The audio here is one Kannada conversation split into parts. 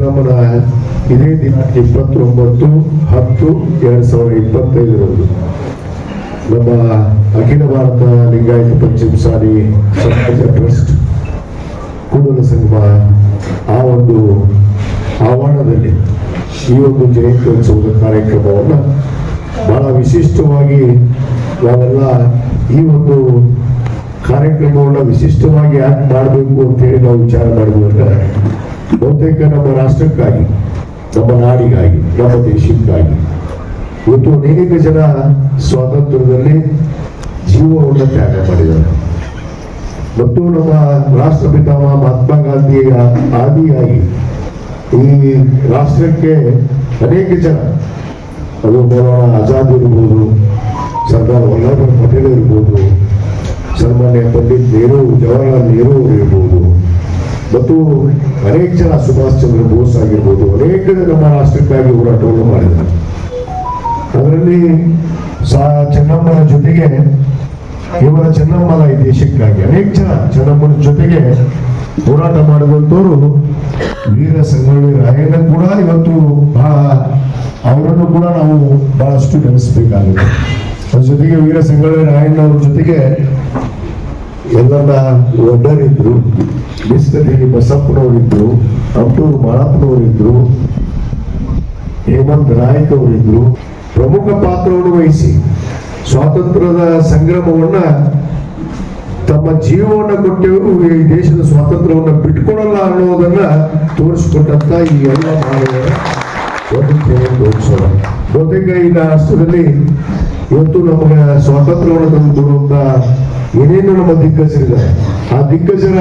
ಚೆನ್ನಮ್ಮನ ಇದೇ ದಿನ ಇಪ್ಪತ್ತೊಂಬತ್ತು ಹತ್ತು ಎರಡು ಸಾವಿರದ ಇಪ್ಪತ್ತೈದರಂದು ನಮ್ಮ ಅಖಿಲ ಭಾರತ ಲಿಂಗಾಯತ ಪಂಚಮ ಸಾರಿ ಸಮಾಜ ಟ್ರಸ್ಟ್ ಕೂಡಲ ಸಂಗಮ ಆ ಒಂದು ಆವರಣದಲ್ಲಿ ಈ ಒಂದು ಜಯಂತ್ಯೋತ್ಸವದ ಕಾರ್ಯಕ್ರಮವನ್ನು ಬಹಳ ವಿಶಿಷ್ಟವಾಗಿ ನಾವೆಲ್ಲ ಈ ಒಂದು ಕಾರ್ಯಕ್ರಮವನ್ನು ವಿಶಿಷ್ಟವಾಗಿ ಯಾಕೆ ಮಾಡಬೇಕು ಅಂತೇಳಿ ನಾವು ವಿಚಾರ ಮಾಡಿದ್ವಿ ಬಹುತೇಕ ನಮ್ಮ ರಾಷ್ಟ್ರಕ್ಕಾಗಿ, ನಮ್ಮ ನಾಡಿಗಾಗಿ, ನಮ್ಮ ದೇಶಕ್ಕಾಗಿ. ಇವತ್ತು ಅನೇಕ ಜನ ಸ್ವಾತಂತ್ರ್ಯದಲ್ಲಿ ಜೀವವನ್ನು ತ್ಯಾಗ ಮಾಡಿದ್ದಾರೆ. ಮತ್ತು ನಮ್ಮ ರಾಷ್ಟ್ರಪಿತಾಮ ಮಹಾತ್ಮ ಗಾಂಧಿಯ ಆದಿಯಾಗಿ ಈ ರಾಷ್ಟ್ರಕ್ಕೆ ಅನೇಕ ಜನ, ಅದು ಮೌಲಾನ ಆಜಾದ್ ಇರ್ಬೋದು, ಸರ್ದಾರ್ ವಲ್ಲಭಾಯ್ ಪಟೇಲ್ ಇರ್ಬೋದು, ಸನ್ಮಾನ್ಯ ಪಂಡಿತ್ ನೆಹರು, ಜವಾಹರ್ಲಾಲ್ ನೆಹರು ಇರ್ಬೋದು ಮತ್ತು ಅನೇಕ ಜನ ಸುಭಾಷ್ ಚಂದ್ರ ಬೋಸ್ ಆಗಿರ್ಬೋದು, ಅನೇಕ ಜನ ನಮ್ಮ ರಾಷ್ಟ್ರಕ್ಕಾಗಿ ಹೋರಾಟವನ್ನು ಮಾಡಿದ್ದಾರೆ. ಅದರಲ್ಲಿ ಸಾ ಚೆನ್ನಮ್ಮನ ಜೊತೆಗೆ ಇವರ ಚೆನ್ನಮ್ಮನ ಈ ದೇಶಕ್ಕಾಗಿ ಅನೇಕ ಜನ ಚೆನ್ನಮ್ಮನ ಜೊತೆಗೆ ಹೋರಾಟ ಮಾಡಿದಂಥವರು ವೀರ ಸಂಗೊಳ್ಳಿ ರಾಯಣ್ಣ ಕೂಡ ಇವತ್ತು ಬಹಳ, ಅವರನ್ನು ಕೂಡ ನಾವು ಬಹಳಷ್ಟು ನೆನೆಸಬೇಕಾಗುತ್ತೆ ಅದ್ರ ಜೊತೆಗೆ ವೀರ ಸಂಗೊಳ್ಳಿ ರಾಯಣ್ಣ ಅವ್ರ ಜೊತೆಗೆ ಎಲ್ಲರ ಒಡ್ಡರಿದ್ರು ಬಿಸ್ಕದೇವಿ ಬಸಪ್ಪನವರಿದ್ರು ಅಬ್ದೂರ್ ಮಾಳಪ್ಪನವರಿದ್ರು ಹೇಮಂತ್ ನಾಯಕ್ ಅವರಿದ್ರು ಪ್ರಮುಖ ಪಾತ್ರವನ್ನು ವಹಿಸಿ, ಸ್ವಾತಂತ್ರ್ಯದ ಸಂಗ್ರಾಮವನ್ನ ತಮ್ಮ ಜೀವವನ್ನು ಕೊಟ್ಟವರು ಈ ದೇಶದ ಸ್ವಾತಂತ್ರ್ಯವನ್ನು ಬಿಟ್ಕೊಡಲ್ಲ ಅನ್ನೋದನ್ನ ತೋರಿಸಿಕೊಟ್ಟಂತ ಈ ಎಲ್ಲ ಜಯಂತ್ಯೋತ್ಸವ ಬಹುತೇಕ ಈ ರಾಷ್ಟ್ರದಲ್ಲಿ ಇವತ್ತು ನಮಗೆ ಸ್ವಾತಂತ್ರ್ಯವನ್ನು ತಂದು ಕೊಡುವಂತ ಏನೇನು ನಮ್ಮ ದಿಗ್ಗಜರಿದ್ದಾರೆ ಆ ದಿಗ್ಗಜರ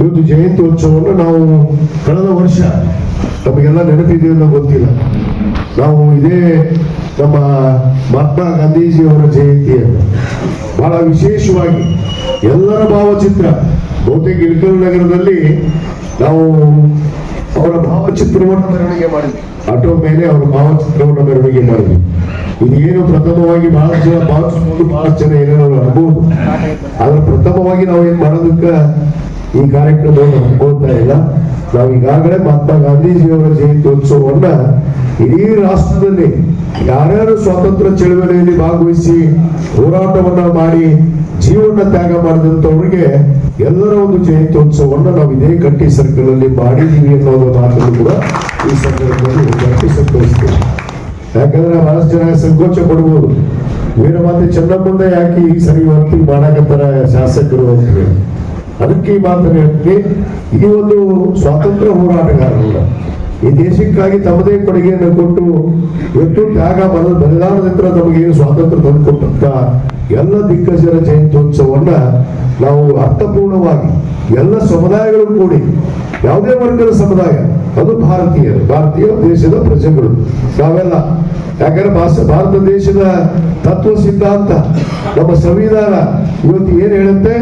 ಇವತ್ತು ಜಯಂತ್ಯೋತ್ಸವವನ್ನು ನಾವು ಕಳೆದ ವರ್ಷ ನಮಗೆಲ್ಲ ನೆನಪಿದೆಯೋ ಅನ್ನೋ ಗೊತ್ತಿಲ್ಲ. ನಾವು ಇದೇ ನಮ್ಮ ಮಹಾತ್ಮ ಗಾಂಧೀಜಿಯವರ ಜಯಂತಿಯನ್ನು ಬಹಳ ವಿಶೇಷವಾಗಿ ಎಲ್ಲರ ಭಾವಚಿತ್ರ, ಬಹುತೇಕ ಇಳಕಲ್ ನಗರದಲ್ಲಿ ನಾವು ಅವರ ಭಾವಚಿತ್ರವನ್ನು ಮೆರವಣಿಗೆ ಮಾಡಿದ್ವಿ. ಆಟೋ ಮೇಲೆ ಅವರ ಭಾವಚಿತ್ರವನ್ನು ಮೆರವಣಿಗೆ ಮಾಡಿದ್ವಿ. ಇದೇನು ಪ್ರಥಮವಾಗಿ ಬಹಳ ಜನ ಭಾವಿಸ್ಬೋದು ಬಹಳ ಜನ ಏನೇನೋ ಅನ್ಬೋದು. ಆದ್ರೆ ಪ್ರಥಮವಾಗಿ ನಾವು ಏನ್ ಮಾಡೋದಕ್ಕ ಈ ಕಾರ್ಯಕ್ರಮವನ್ನು ಹಮ್ಮಿಕೊಳ್ತಾ ಇಲ್ಲ. ನಾವು ಈಗಾಗಲೇ ಮಹಾತ್ಮ ಗಾಂಧೀಜಿಯವರ ಜಯಂತ್ಯೋತ್ಸವವನ್ನ ಇಡೀ ರಾಷ್ಟ್ರದಲ್ಲಿ ಯಾರ್ಯಾರು ಸ್ವಾತಂತ್ರ್ಯ ಚಳವಳಿಯಲ್ಲಿ ಭಾಗವಹಿಸಿ ಹೋರಾಟವನ್ನ ಮಾಡಿ ಜೀವನ ತ್ಯಾಗ ಮಾಡಿದಂಥವ್ರಿಗೆ ಎಲ್ಲರ ಒಂದು ಜಯಂತ್ಯೋತ್ಸವವನ್ನು ನಾವು ಇದೇ ಕಟ್ಟಿ ಸರ್ಕಲ್ ಅಲ್ಲಿ ಮಾಡಿದೀವಿ ಅನ್ನೋದು ಮಾತನ್ನು ಕೂಡ ಈ ಸಂದರ್ಭದಲ್ಲಿ ಗಟ್ಟಿ ಸಂತೋಷಿಸ್ತೇವೆ ಯಾಕಂದ್ರೆ ಬಹಳಷ್ಟು ಜನ ಸಂಕೋಚ ಪಡ್ಬೋದು ವೀರಮಾತೆ ಚೆನ್ನಮ್ಮಂದ ಯಾಕೆ ಈ ಸರಿ ವರ್ತಿ ಮಾಡಾಕತ್ತಾರ ಶಾಸಕರು ಅಂತ ಹೇಳಿ ಅದಕ್ಕೆ ಈ ಮಾತನ್ನು ಹೇಳ್ತೀನಿ. ಈ ಒಂದು ಸ್ವಾತಂತ್ರ್ಯ ಹೋರಾಟಗಾರರಲ್ಲ. ಈ ದೇಶಕ್ಕಾಗಿ ತಮ್ಮದೇ ಕೊಡುಗೆಯನ್ನು ಕೊಟ್ಟು ಇವತ್ತು ತ್ಯಾಗ ಬಲ ಬಲಿದಾನದಿಂದ ಏನು ಸ್ವಾತಂತ್ರ್ಯ ತಂದುಕೊಟ್ಟಂತ ಎಲ್ಲ ದಿಗ್ಗಜರ ಜಯಂತ್ಯೋತ್ಸವವನ್ನ ನಾವು ಅರ್ಥಪೂರ್ಣವಾಗಿ ಎಲ್ಲ ಸಮುದಾಯಗಳು ಕೂಡಿ, ಯಾವುದೇ ವರ್ಗದ ಸಮುದಾಯ ಅದು ಭಾರತೀಯರು ಭಾರತೀಯ ದೇಶದ ಪ್ರಜೆಗಳು. ನಾವೆಲ್ಲ, ಯಾಕಂದ್ರೆ ಭಾರತ ದೇಶದ ತತ್ವ ಸಿದ್ಧಾಂತ, ನಮ್ಮ ಸಂವಿಧಾನ ಇವತ್ತು ಏನ್ ಹೇಳುತ್ತೆ?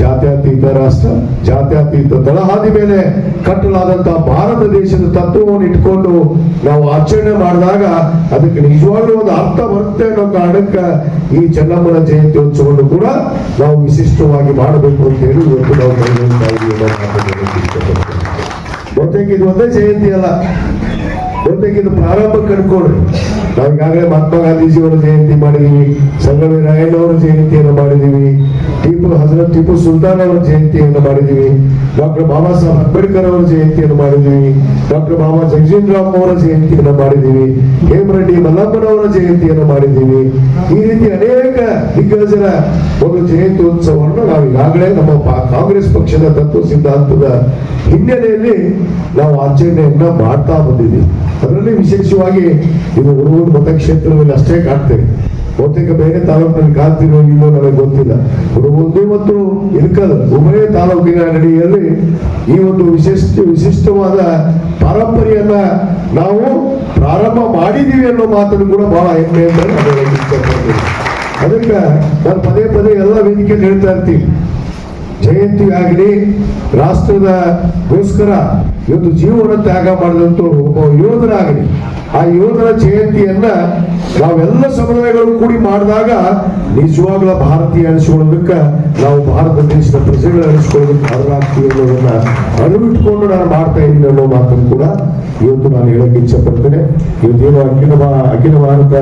ಜಾತ್ಯತೀತ ರಾಷ್ಟ್ರ, ಜಾತ್ಯತೀತ ತಳಹಾದಿ ಮೇಲೆ ಕಟ್ಟಲಾದಂತ ಭಾರತ ದೇಶದ ತತ್ವವನ್ನು ಇಟ್ಕೊಂಡು ನಾವು ಆಚರಣೆ ಮಾಡಿದಾಗ ಅದಕ್ಕೆ ನಿಜವಾಗ್ಲೂ ಒಂದು ಅರ್ಥ ಬರುತ್ತೆ ಅನ್ನೋ ಕಾರಣಕ್ಕೆ ಈ ಚೆನ್ನಮ್ಮನ ಜಯಂತ್ಯೋತ್ಸವವನ್ನು ಕೂಡ ನಾವು ವಿಶಿಷ್ಟವಾಗಿ ಮಾಡಬೇಕು ಅಂತ ಹೇಳಿ ಇವತ್ತು ನಾವು ಬಹುತೇಕ ಇದು ಒಂದೇ ಜಯಂತಿ ಅಲ್ಲ. ಬಹುತೇಕ ಇದು ಪ್ರಾರಂಭ ಕಣ್ಕೊಡ್ರಿ ನಾವು ಈಗಾಗಲೇ ಮಹಾತ್ಮ ಗಾಂಧೀಜಿಯವರ ಜಯಂತಿ ಮಾಡಿದೀವಿ ಸಂಗೊಳ್ಳಿ ರಾಯಣ್ಣ ಅವರ ಜಯಂತಿಯನ್ನು ಮಾಡಿದೀವಿ ಟಿಪ್ಪು ಹಜರತ್ ಟಿಪ್ಪು ಸುಲ್ತಾನ್ ಅವರ ಜಯಂತಿಯನ್ನು ಮಾಡಿದೀವಿ, ಡಾಕ್ಟರ್ ಬಾಬಾ ಸಾಹೇಬ್ ಅಂಬೇಡ್ಕರ್ ಅವರ ಜಯಂತಿಯನ್ನು ಮಾಡಿದೀವಿ, ಡಾಕ್ಟರ್ ಬಾಬಾ ಜಗಜೀವನ್ ರಾಮ್ ಅವರ ಜಯಂತಿಯನ್ನು ಮಾಡಿದೀವಿ, ಹೇಮರೆಡ್ಡಿ ಮಲ್ಲಪ್ಪನವರ ಜಯಂತಿಯನ್ನು ಮಾಡಿದ್ದೀವಿ ಈ ರೀತಿ ಅನೇಕ ದಿಗ್ಗಜರ ಒಂದು ಜಯಂತ್ಯೋತ್ಸವವನ್ನು ನಾವು ಈಗಾಗಲೇ ನಮ್ಮ ಕಾಂಗ್ರೆಸ್ ಪಕ್ಷದ ತತ್ವ ಸಿದ್ಧಾಂತದ ಹಿನ್ನೆಲೆಯಲ್ಲಿ ನಾವು ಆಚರಣೆಯನ್ನ ಮಾಡ್ತಾ ಬಂದಿದ್ದೀವಿ. ಅದರಲ್ಲಿ ವಿಶೇಷವಾಗಿ ಇದು ಮತಕ್ಷೇತ್ರದಲ್ಲಿ ಅಷ್ಟೇ ಕಾಣ್ತೇವೆ. ಬಹುತೇಕ ಬೇರೆ ತಾಲೂಕಿನಲ್ಲಿ ಕಾಣ್ತಿರೋ ಇಲ್ಲೋ ನನಗೆ ಗೊತ್ತಿಲ್ಲ. ಹುಡುಗುಂದು ಮತ್ತು ಇರ್ಕಲ್ ಉಭಯ ತಾಲೂಕಿನ ನಡಿಯಲ್ಲಿ ಈ ಒಂದು ವಿಶಿಷ್ಟ, ವಿಶಿಷ್ಟವಾದ ಪರಂಪರೆಯನ್ನ ನಾವು ಪ್ರಾರಂಭ ಮಾಡಿದೀವಿ ಅನ್ನೋ ಮಾತನ್ನು ಕೂಡ ಬಹಳ ಹೆಮ್ಮೆ ಅಂತ ಅದಕ್ಕೆ ನಾನು ಪದೇ ಪದೇ ಎಲ್ಲ ವೇದಿಕೆಯಲ್ಲಿ ಹೇಳ್ತಾ ಇರ್ತೀನಿ. ಜಯಂತಿ ಆಗಲಿ ರಾಷ್ಟ್ರದ ಗೋಸ್ಕರ ಇವತ್ತು ಜೀವನ ತ್ಯಾಗ ಮಾಡಿದಂತ ಒಬ್ಬ ಯೋಧರಾಗಲಿ. ಆ ಯೋಧರ ಜಯಂತಿಯನ್ನ ನಾವೆಲ್ಲ ಸಮುದಾಯಗಳು ಕೂಡಿ ಮಾಡಿದಾಗ ನಿಜವಾಗ್ಲ ಭಾರತೀಯ ಅನಿಸ್ಕೊಳ್ಳೋದಕ್ಕೆ ನಾವು ಭಾರತ ದೇಶದ ಪ್ರಜೆಗಳು ಅನಿಸ್ಕೊಳ್ಳೋದಕ್ಕೆ ಅರ್ಹಾಗ್ತೀವಿ ಅನ್ನೋದನ್ನ ಅರಿವಿಟ್ಕೊಂಡು ನಾನು ಮಾಡ್ತಾ ಇದ್ದೀನಿ ಅನ್ನೋ ಮಾತನ್ನು ಕೂಡ ಇವತ್ತು ನಾನು ಹೇಳಕ್ಕೆ ಇಚ್ಛೆ ಪಡ್ತೇನೆ ಇವತ್ತೇನು ಅಖಿಲ ಅಖಿಲ ಭಾರತ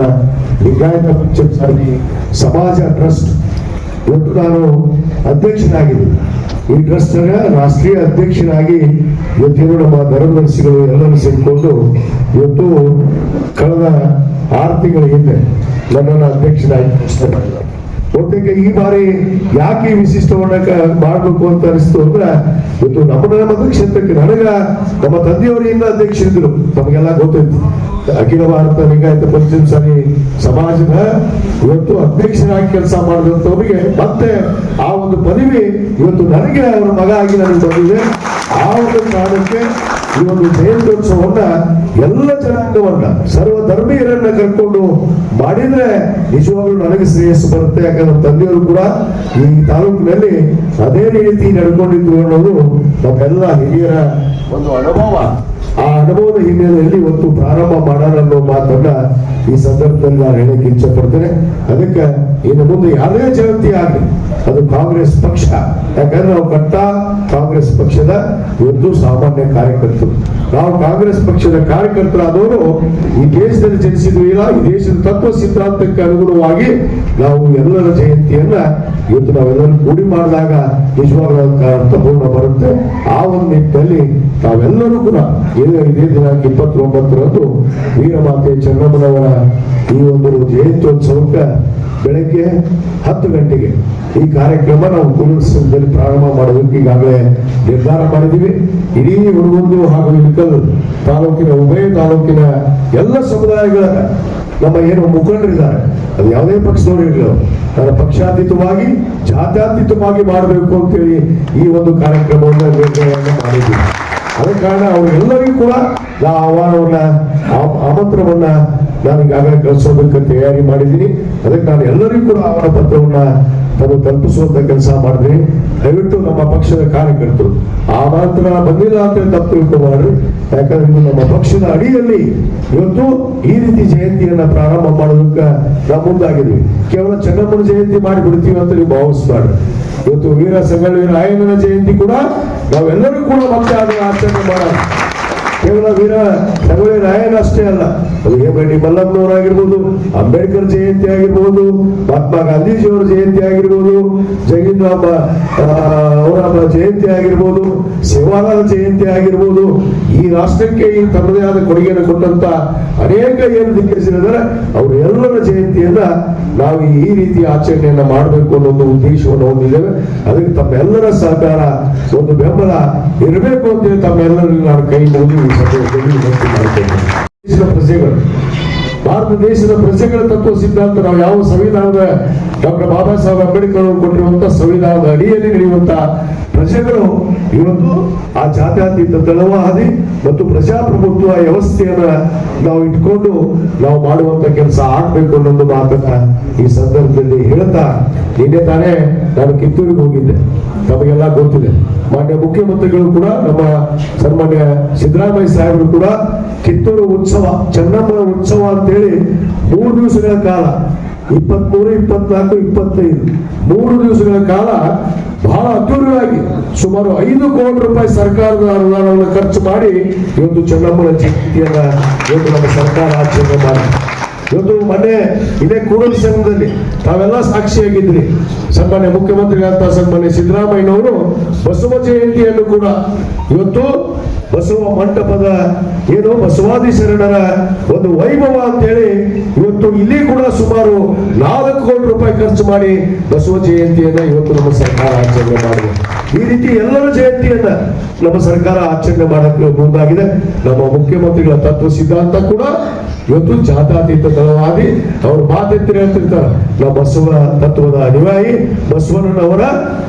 ಲಿಂಗಾಯತ ಪಂಚಾಯತ್ ಸಮಾಜ ಟ್ರಸ್ಟ್ ಇವತ್ತು ನಾನು ಅಧ್ಯಕ್ಷನಾಗಿದ್ದೀನಿ. ಈ ಟ್ರಸ್ಟ್ ರಾಷ್ಟ್ರೀಯ ಅಧ್ಯಕ್ಷರಾಗಿ ಇವತ್ತೇನು ನಮ್ಮ ಧರ್ಮದರ್ಶಿಗಳು ಎಲ್ಲರೂ ಸೇರಿಕೊಂಡು ಇವತ್ತು ಕಳೆದ ಆರು ತಿಂಗಳ ಹಿಂದೆ ನನ್ನನ್ನು ಅಧ್ಯಕ್ಷನಾಗಿ ಪ್ರಶ್ನೆ ಈ ಬಾರಿ ಯಾಕೆ ವಿಶಿಷ್ಟವನ್ನ ಮಾಡಬೇಕು ಅಂತ ಅನಿಸ್ತು ಅಂದ್ರೆ, ಇವತ್ತು ನಮ್ಮ ಕ್ಷೇತ್ರಕ್ಕೆ ನನಗ ನಮ್ಮ ತಂದೆಯವರಿಂದ ಅಧ್ಯಕ್ಷರಿದ್ದರು. ನಮಗೆಲ್ಲ ಗೊತ್ತಿತ್ತು ಅಖಿಲ ಭಾರತ ಲಿಂಗಾಯತ ಪಂಚಮ ಸರಿ ಸಮಾಜದ ಇವತ್ತು ಅಧ್ಯಕ್ಷರಾಗಿ ಕೆಲಸ ಮಾಡಿದಂಥವ್ರಿಗೆ ಮತ್ತೆ ಆ ಒಂದು ಪದವಿ ಇವತ್ತು ನನಗೆ ಅವರ ಮಗ ಆಗಿ ನನಗೆ ಬಂದಿದೆ. ಆ ಒಂದು ಕಾರಣಕ್ಕೆ ಈ ಒಂದು ಜಯಂತ್ಯೋತ್ಸವವನ್ನ ಎಲ್ಲ ಜನಾಂಗವನ್ನ ಸರ್ವ ಧರ್ಮೀಯರನ್ನ ಕರ್ಕೊಂಡು ಮಾಡಿದ್ರೆ ನಿಜವಾಗ್ಲೂ ನನಗೆ ಶ್ರೇಯಸ್ಸು ಬರುತ್ತೆ. ಯಾಕಂದ್ರೆ ತಂದೆಯವರು ಕೂಡ ಈ ತಾಲೂಕಿನಲ್ಲಿ ಅದೇ ರೀತಿ ನಡ್ಕೊಂಡಿದ್ರು ಅನ್ನೋದು ನಮ್ಮೆಲ್ಲ ಹಿರಿಯರ ಒಂದು ಅನುಭವ. ಆ ಅನುಭವದ ಹಿನ್ನೆಲೆಯಲ್ಲಿ ಇವತ್ತು ಪ್ರಾರಂಭ ಮಾಡೋಣ ಮಾತನ್ನ ಈ ಸಂದರ್ಭದಲ್ಲಿ ನಾನು ಹೇಳಕ್ಕೆ ಇಚ್ಛೆ ಪಡ್ತೇನೆ ಅದಕ್ಕೆ ಇನ್ನು ಮುಂದೆ ಯಾವುದೇ ಜಯಂತಿ ಆಗಲಿ, ಅದು ಕಾಂಗ್ರೆಸ್ ಪಕ್ಷ. ಯಾಕಂದ್ರೆ ನಾವು ಕಟ್ಟ ಕಾಂಗ್ರೆಸ್ ಪಕ್ಷದ ಒಂದು ಸಾಮಾನ್ಯ ಕಾರ್ಯಕರ್ತರು. ನಾವು ಕಾಂಗ್ರೆಸ್ ಪಕ್ಷದ ಕಾರ್ಯಕರ್ತರಾದವರು ಈ ದೇಶದಲ್ಲಿ ಜನಿಸಿದ್ವಿ ಇಲ್ಲ, ಈ ದೇಶದ ತತ್ವ ಸಿದ್ಧಾಂತಕ್ಕೆ ಅನುಗುಣವಾಗಿ ನಾವು ಎಲ್ಲರ ಜಯಂತಿಯನ್ನ ಇವತ್ತು ನಾವೆಲ್ಲರೂ ಕೂಡಿ ಮಾಡಿದಾಗ ನಿಜವಾಗ್ಲೂ ಪೂರ್ಣ ಬರುತ್ತೆ. ಆ ಒಂದು ನಿಟ್ಟಿನಲ್ಲಿ ತಾವೆಲ್ಲರೂ ಕೂಡ ಇದೇ ದಿನ ಇಪ್ಪತ್ತೊಂಬತ್ತರಂದು ವೀರಮಾತೆ ಚೆನ್ನಮ್ಮನವರ ಈ ಒಂದು ಜಯಂತ್ಯೋತ್ಸವಕ್ಕೆ ಬೆಳಗ್ಗೆ ಹತ್ತು ಗಂಟೆಗೆ ಈ ಕಾರ್ಯಕ್ರಮ ನಾವು ಕುರುಸದಲ್ಲಿ ಪ್ರಾರಂಭ ಮಾಡೋದಕ್ಕೆ ಈಗಾಗಲೇ ನಿರ್ಧಾರ ಮಾಡಿದ್ದೀವಿ. ಇಡೀ ಹುಡುಗೊಂದು ಹಾಗೂ ಇಳಕಲ್ ತಾಲೂಕಿನ ಉಭಯ ತಾಲೂಕಿನ ಎಲ್ಲ ಸಮುದಾಯಗಳ ನಮ್ಮ ಏನು ಮುಖಂಡರಿದ್ದಾರೆ, ಅದು ಯಾವುದೇ ಪಕ್ಷದವರು ಅವರು. ಅದರ ಪಕ್ಷಾತೀತವಾಗಿ, ಜಾತ್ಯಾತೀತವಾಗಿ ಮಾಡಬೇಕು ಅಂತೇಳಿ ಈ ಒಂದು ಕಾರ್ಯಕ್ರಮವನ್ನು ನಿರ್ಣಯವನ್ನು ಮಾಡಿದ್ದೀವಿ ಅದ ಕಾರಣ ಅವರೆಲ್ಲರಿಗೂ ಕೂಡ ನಾ ಆಹ್ವಾನವನ್ನ ಆಮಂತ್ರವನ್ನ ನಾನು ಈಗಾಗಲೇ ಕಳಿಸೋದಕ್ಕೆ ತಯಾರಿ ಮಾಡಿದ್ದೀನಿ ಅದಕ್ಕೆ ನಾನು ಎಲ್ಲರಿಗೂ ಕೂಡ ಆಹ್ವಾನ ಪತ್ರವನ್ನ ನಾನು ತಲುಪಿಸುವಂತ ಕೆಲಸ ಮಾಡಿದ್ರಿ ದಯವಿಟ್ಟು ನಮ್ಮ ಪಕ್ಷದ ಕಾರ್ಯಕರ್ತರು. ಆ ಮಾತ್ರ ಬಂದಿಲ್ಲ ಅಂತ ತಪ್ಪು ತಿಳ್ಕೊಬಾರ್ದು. ಯಾಕಂದ್ರೆ ಇದು ನಮ್ಮ ಪಕ್ಷದ ಅಡಿಯಲ್ಲಿ ಇವತ್ತು ಈ ರೀತಿ ಜಯಂತಿಯನ್ನ ಪ್ರಾರಂಭ ಮಾಡೋದಕ್ಕೆ ನಾವು ಮುಂದಾಗಿದ್ವಿ ಕೇವಲ ಚನ್ನಮ್ಮನ ಜಯಂತಿ ಮಾಡಿ ಬಿಡ್ತೀವಿ ಅಂತ ನೀವು ಭಾವಿಸ್ಬಾರ್ದು. ಇವತ್ತು ವೀರ ಸಂಗಳೂರಿನ ಆಯನ ಜಯಂತಿ ಕೂಡ ನಾವೆಲ್ಲರೂ ಕೂಡ ಮತ್ತೆ ಆಚರಣೆ ಮಾಡೋಣ. ವೀರ ಸಂಗೊಳ್ಳಿ ರಾಯನ್ ಅಷ್ಟೇ ಅಲ್ಲ. ಅದು ಹೇಮರೆಡ್ಡಿ ಮಲ್ಲಮ್ಮನವರಾಗಿರ್ಬೋದು ಅಂಬೇಡ್ಕರ್ ಜಯಂತಿ ಆಗಿರ್ಬೋದು, ಮಹಾತ್ಮ ಗಾಂಧೀಜಿಯವರ ಜಯಂತಿ ಆಗಿರ್ಬೋದು ಜಗೀಂದ್ರಾಮ ಅವರ ಜಯಂತಿ ಆಗಿರ್ಬೋದು, ಸೇವಾಲಾಲ್ ಜಯಂತಿ ಆಗಿರ್ಬೋದು, ಈ ರಾಷ್ಟ್ರಕ್ಕೆ ಈ ತನ್ನದೇ ಆದ ಕೊಡುಗೆಯನ್ನು ಕೊಟ್ಟಂತ ಅನೇಕ ಏನು ಅವ್ರ ಎಲ್ಲರ ಜಯಂತಿಯನ್ನ ನಾವು ಈ ರೀತಿ ಆಚರಣೆಯನ್ನ ಮಾಡಬೇಕು ಅನ್ನೋ ಒಂದು ಉದ್ದೇಶವನ್ನು ಹೊಂದಿದ್ದೇವೆ. ಅದಕ್ಕೆ ತಮ್ಮೆಲ್ಲರ ಸಹಕಾರ, ಒಂದು ಬೆಂಬಲ ಇರಬೇಕು ಅಂತೇಳಿ ತಮ್ಮೆಲ್ಲರಲ್ಲಿ ನಾನು ಕೈ ಮುಗಿದು ದೇಶದ ಭಾರತ ದೇಶದ ಪ್ರಜೆಗಳ ತತ್ವ ಸಿದ್ಧಾಂತ, ನಾವು ಯಾವ ಸಂವಿಧಾನದ ಡಾಕ್ಟರ್ ಬಾಬಾ ಸಾಹೇಬ್ ಅಂಬೇಡ್ಕರ್ ಅವರು ಕೊಟ್ಟಿರುವಂತಹ ಸಂವಿಧಾನದ ಅಡಿಯಲ್ಲಿ ನಡೆಯುವಂತಹ ಪ್ರಜೆಗಳು ಇವತ್ತು ಆ ಜಾತ್ಯಾತೀತ ತಳವಾದಿ ಮತ್ತು ಪ್ರಜಾಪ್ರಭುತ್ವ ವ್ಯವಸ್ಥೆಯನ್ನ ನಾವು ಇಟ್ಕೊಂಡು ನಾವು ಮಾಡುವಂತ ಕೆಲಸ ಆಗ್ಬೇಕು ಅನ್ನೋದು ಮಾತನ್ನ ಈ ಸಂದರ್ಭದಲ್ಲಿ ಹೇಳ್ತಾ ನಿನ್ನೆ ತಾನೇ ನಾನು ಕಿತ್ತೂರಿಗೆ ಹೋಗಿದ್ದೆ. ತಮಗೆಲ್ಲ ಗೊತ್ತಿದೆ. ಮಾನ್ಯ ಮುಖ್ಯಮಂತ್ರಿಗಳು ಕೂಡ, ನಮ್ಮ ಸನ್ಮಾನ್ಯ ಸಿದ್ದರಾಮಯ್ಯ ಸಾಹೇಬರು ಕೂಡ ಕಿತ್ತೂರು ಉತ್ಸವ, ಚೆನ್ನಮ್ಮನ ಉತ್ಸವ ಅಂತೇಳಿ ಮೂರು ದಿವಸಗಳ ಕಾಲ, ಇಪ್ಪತ್ಮೂರು, ಇಪ್ಪತ್ನಾಲ್ಕು, ಇಪ್ಪತ್ತೈದು, ಮೂರು ದಿವಸಗಳ ಕಾಲ ಬಹಳ ಅದ್ದೂರಿಯಾಗಿ ಸುಮಾರು ಐದು ಕೋಟಿ ರೂಪಾಯಿ ಸರ್ಕಾರದ ಅನುದಾನವನ್ನು ಖರ್ಚು ಮಾಡಿ ಇವತ್ತು ಚೆನ್ನಮ್ಮನ ಜಯಂತಿಯನ್ನ ಇವತ್ತು ನಮ್ಮ ಸರ್ಕಾರ ಆಚರಣೆ ಮಾಡಿ ಇವತ್ತು ಮೊನ್ನೆ ಇದೇ ಕೂಡಲ ಸಂಘದಲ್ಲಿ ತಾವೆಲ್ಲ ಸಾಕ್ಷಿಯಾಗಿದ್ರಿ ಸನ್ಮಾನ್ಯ ಮುಖ್ಯಮಂತ್ರಿಗಳಂತ ಸನ್ಮಾನ್ಯ ಸಿದ್ದರಾಮಯ್ಯನವರು ಬಸವ ಜಯಂತಿಯನ್ನು ಕೂಡ ಇವತ್ತು ಬಸವ ಮಂಟಪದ ಏನು ಬಸವಾದಿ ಶರಣರ ಒಂದು ವೈಭವ ಅಂತೇಳಿ ಇವತ್ತು ಇಲ್ಲಿ ಕೂಡ ಸುಮಾರು ನಾಲ್ಕು ಕೋಟಿ ರೂಪಾಯಿ ಖರ್ಚು ಮಾಡಿ ಬಸವ ಜಯಂತಿಯನ್ನ ಇವತ್ತು ನಮ್ಮ ಸರ್ಕಾರ ಆಚರಣೆ ಮಾಡಿದೆ. ಈ ರೀತಿ ಎಲ್ಲರ ಜಯಂತಿಯನ್ನ ನಮ್ಮ ಸರ್ಕಾರ ಆಚರಣೆ ಮಾಡಕ್ಕೆ ಮುಂದಾಗಿದೆ. ನಮ್ಮ ಮುಖ್ಯಮಂತ್ರಿಗಳ ತತ್ವ ಸಿದ್ಧಾಂತ ಕೂಡ ಇವತ್ತು ಜಾತಾತೀತ ದಳವಾಗಿ ಅವರು ಮಾತೆತ್ತಿ ಹೇಳ್ತಿರ್ತಾರೆ ನಾವು ಬಸವ ತತ್ವದ ಅನಿವಾಯಿ ಬಸವಣ್ಣನವರ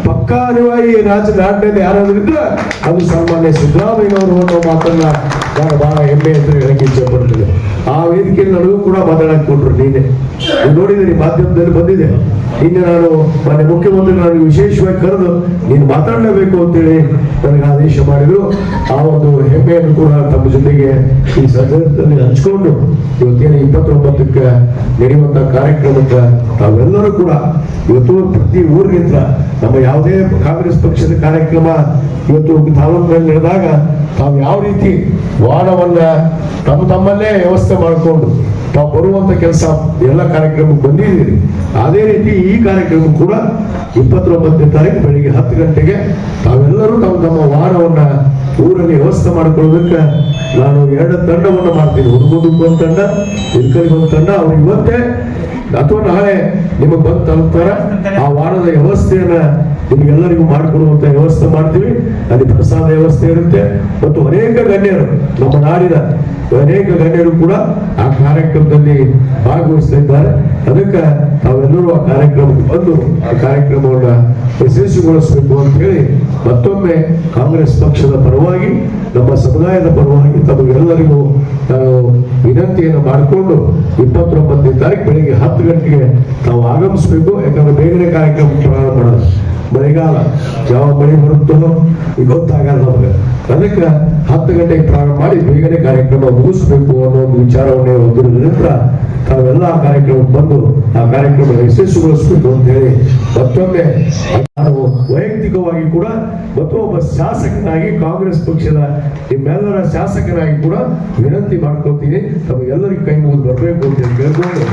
ಪಕ್ಕಾ ಅನಿವಾಯಿ ರಾಜ್ಯದ ನಾಡಿನಲ್ಲಿ ಯಾರಾದ್ರೂ ಇದ್ರೆ ಅದು ಸಾಮಾನ್ಯ ಸಿದ್ದರಾಮಯ್ಯನವರು ಅನ್ನೋ ಮಾತನ್ನ ನಾನು ಬಹಳ ಹೆಮ್ಮೆ ಅಂತ ಹೇಳಕ್ಕೆ ಇಚ್ಛೆ ಆ ವೇದಿಕೆಯಲ್ಲಿ ನನಗೂ ಕೂಡ ಮಾತಾಡಕ್ ಕೊಟ್ರು ನೀನೆ. ನೋಡಿದ್ರಿ ನೋಡಿದಿರಿ ಮಾಧ್ಯಮದಲ್ಲಿ ಬಂದಿದೆ. ನಿನ್ನೆ ನಾನು ಮಾನ್ಯ ಮುಖ್ಯಮಂತ್ರಿ ನನಗೆ ವಿಶೇಷವಾಗಿ ಕರೆದು ನೀನು ಮಾತಾಡಲೇಬೇಕು ಅಂತೇಳಿ ನನಗೆ ಆದೇಶ ಮಾಡಿದ್ರು. ಆ ಒಂದು ಹೆಮ್ಮೆಯನ್ನು ಕೂಡ ತಮ್ಮ ಜೊತೆಗೆ ಈ ಸಂದರ್ಭದಲ್ಲಿ ಹಂಚಿಕೊಂಡು ಇವತ್ತೇನು ಇಪ್ಪತ್ತೊಂಬತ್ತಕ್ಕೆ ನಡೆಯುವಂತ ಕಾರ್ಯಕ್ರಮಕ್ಕೆ ನಾವೆಲ್ಲರೂ ಕೂಡ ಇವತ್ತು ಪ್ರತಿ ಊರಿಗಿಂತ ನಮ್ಮ ಯಾವುದೇ ಕಾಂಗ್ರೆಸ್ ಪಕ್ಷದ ಕಾರ್ಯಕ್ರಮ ಇವತ್ತು ತಾಲೂಕಿನಲ್ಲಿ ನಡೆದಾಗ ತಾವು ಯಾವ ರೀತಿ ವಾಹನವನ್ನ ತಮ್ಮ ತಮ್ಮಲ್ಲೇ ವ್ಯವಸ್ಥೆ ಮಾಡಿಕೊಂಡು ತಾವು ಬರುವಂತ ಕೆಲಸ ಎಲ್ಲ ಕಾರ್ಯಕ್ರಮಕ್ಕೆ ಬಂದಿದ್ದೀರಿ. ಅದೇ ರೀತಿ ಈ ಕಾರ್ಯಕ್ರಮ ಕೂಡ ಇಪ್ಪತ್ತೊಂಬತ್ತನೇ ತಾರೀಕು ಬೆಳಿಗ್ಗೆ ಹತ್ತು ಗಂಟೆಗೆ ತಾವೆಲ್ಲರೂ ತಮ್ಮ ತಮ್ಮ ವಾಹನವನ್ನ ಊರಲ್ಲಿ ವ್ಯವಸ್ಥೆ ಮಾಡ್ಕೊಳ್ಬೇಕ ನಾನು ಎರಡು ತಂಡವನ್ನು ಮಾಡ್ತೀನಿ. ಹುಡುಗರಿಗೆ ಒಂದು ತಂಡ ಇರ್ಕಲಿಗೆ ಒಂದು ತಂಡ. ಅವ್ರು ಇವತ್ತೇ ಅಥವಾ ನಾಳೆ ನಿಮಗೆ ಬಂದು ತಲುಪ್ತಾರ. ಆ ವಾರದ ವ್ಯವಸ್ಥೆಯನ್ನ ನಿಮಗೆಲ್ಲರಿಗೂ ಮಾಡಿಕೊಡುವಂತ ವ್ಯವಸ್ಥೆ ಮಾಡ್ತೀವಿ. ಅಲ್ಲಿ ಪ್ರಸಾದ ವ್ಯವಸ್ಥೆ ಇರುತ್ತೆ. ಮತ್ತು ಅನೇಕ ಗಣ್ಯರು, ನಮ್ಮ ನಾಡಿನ ಅನೇಕ ಗಣ್ಯರು ಕೂಡ ಆ ಕಾರ್ಯಕ್ರಮದಲ್ಲಿ ಭಾಗವಹಿಸ್ತಾ ಇದ್ದಾರೆ ಅದಕ್ಕೆ ತಾವೆಲ್ಲರೂ ಆ ಕಾರ್ಯಕ್ರಮಕ್ಕೆ ಬಂದು ಆ ಕಾರ್ಯಕ್ರಮವನ್ನ ಯಶಸ್ವಿಗೊಳಿಸಬೇಕು ಅಂತ ಹೇಳಿ ಮತ್ತೊಮ್ಮೆ ಕಾಂಗ್ರೆಸ್ ಪಕ್ಷದ ಪರವಾಗಿ, ನಮ್ಮ ಸಮುದಾಯದ ಪರವಾಗಿ ತಮಗೆಲ್ಲರಿಗೂ ನಾನು ವಿನಂತಿಯನ್ನು ಮಾಡಿಕೊಂಡು ಇಪ್ಪತ್ತೊಂಬತ್ತನೇ ತಾರೀಕು ಬೆಳಿಗ್ಗೆ ಹತ್ತು ಗಂಟೆಗೆ ತಾವು ಆಗಮಿಸಬೇಕು. ಯಾಕಂದ್ರೆ ಬೇಗನೆ ಕಾರ್ಯಕ್ರಮ ಪ್ರಾರಂಭ ಮಾಡೋದು ಮಳೆಗಾಲ, ಯಾವ ಮಳೆ ಬರುತ್ತೋ ಗೊತ್ತಾಗಲ್ಲ ನಮಗೆ. ಅದಕ್ಕೆ ಹತ್ತು ಗಂಟೆಗೆ ಪ್ರಾರಂಭ ಮಾಡಿ ಬೇಗನೆ ಕಾರ್ಯಕ್ರಮ ಮುಗಿಸ್ಬೇಕು ಅನ್ನೋ ಒಂದು ವಿಚಾರವನ್ನೇ ಹೊಂದಿರೋದ್ರಿಂದ ತಾವೆಲ್ಲ ಆ ಕಾರ್ಯಕ್ರಮಕ್ಕೆ ಬಂದು ಆ ಕಾರ್ಯಕ್ರಮ ಯಶಸ್ವಿಗೊಳಿಸಬೇಕು ಅಂತ ಹೇಳಿ ಮತ್ತೊಮ್ಮೆ ನಾನು ವೈಯಕ್ತಿಕವಾಗಿ ಕೂಡ ಮತ್ತೊಬ್ಬ ಶಾಸಕನಾಗಿ ಕಾಂಗ್ರೆಸ್ ಪಕ್ಷದ ನಿಮ್ಮೆಲ್ಲರ ಶಾಸಕನಾಗಿ ಕೂಡ ವಿನಂತಿ ಮಾಡ್ಕೊತೀನಿ ತಮಗೆಲ್ಲರಿಗೂ ಕೈ ಮುಗಿದು ಬರಬೇಕು ಅಂತ ಹೇಳಿ